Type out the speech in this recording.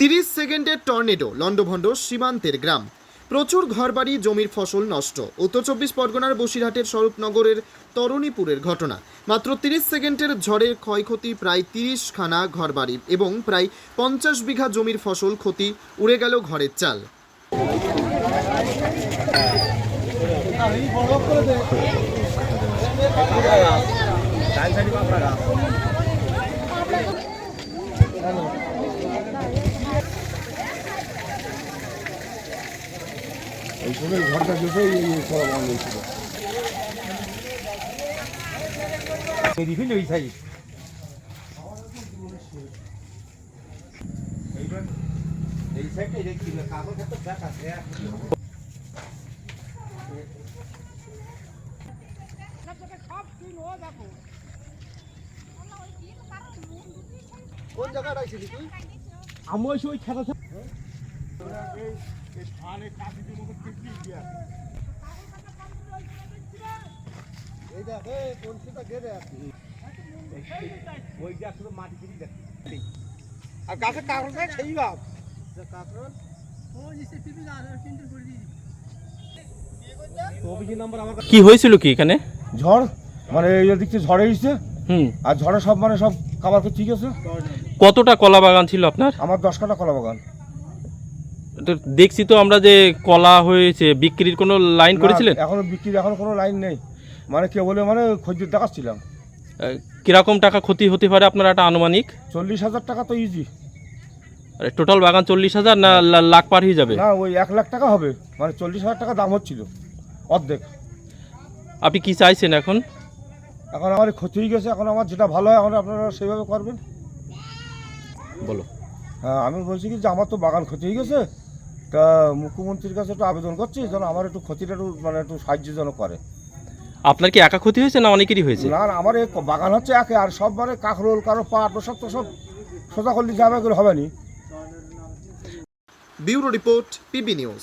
তিরিশ সেকেন্ডের টর্নেডো লন্ডভন্ড সীমান্তের গ্রাম। প্রচুর ঘরবাড়ি, জমির ফসল নষ্ট। উত্তর চব্বিশ পরগনার বসিরহাটের স্বরূপনগরের তরণীপুরের ঘটনা। মাত্র তিরিশ সেকেন্ডের ঝড়ের ক্ষয়ক্ষতি, প্রায় তিরিশ খানা ঘরবাড়ি এবং প্রায় পঞ্চাশ বিঘা জমির ফসল ক্ষতি, উড়ে গেল ঘরের চাল। এই ঘরটা গেছে এই করা বন্ধ হয়েছিল। ওই সাইড এই সাইডটাই দেখছি কাগজ এত ব্যাক আছে কোন জায়গাটা ছিল তুই? আমি ওই খেলা এই দেখ এই কোন সেটা দেখ ওই যে শুধু মাটি ফিরি দেখছি আর গাছের কাকড়টা সেই ভাব কাকড় কি হয়েছিল কি এখানে? ঝড়? মানে এই দিক থেকে ঝড়ে এসছে। হুম। আর ঝড়ে সব মানে সব খাবার ঠিক আছে। কতটা কলা বাগান ছিল আপনার? আমার দশ কাটা কলা বাগান তো দেখছি তো আমরা যে কলা হয়েছে বিক্রির কোনো লাইন করেছিলেন? এখনও বিক্রির এখনও কোনো লাইন নেই। মানে কে বলে মানে খদ্দের দেখাচ্ছিলাম। কীরকম টাকা ক্ষতি হতে পারে আপনার একটা আনুমানিক? চল্লিশ হাজার টাকা তো ইজি টোটাল বাগান চল্লিশ হাজার না লাখ পার হয়ে যাবে? না ওই এক লাখ টাকা হবে। মানে চল্লিশ হাজার টাকা দাম হচ্ছিল অর্ধেক। আপনি কি চাইছেন এখন? এখন আমার ক্ষতি হয়ে গেছে এখন আমার যেটা ভালো হয় এখন আপনারা সেইভাবে করবেন। বলো। হ্যাঁ আমি বলছি কি যে আমার তো বাগান ক্ষতি হয়ে গেছে তা মুখ্যমন্ত্রীর কাছে একটু আবেদন করছি যেন আমার একটু ক্ষতিটা একটু মানে একটু সাহায্য যেন করে। আপনার কি একা ক্ষতি হয়েছে না অনেকেরই হয়েছে? না না আমার এই বাগান হচ্ছে একে আর সববারে মানে কাঁকরোল কারও পাট ওসব তো সব সোজা করলে যাবে করে হবে নি? Bureau report PB news.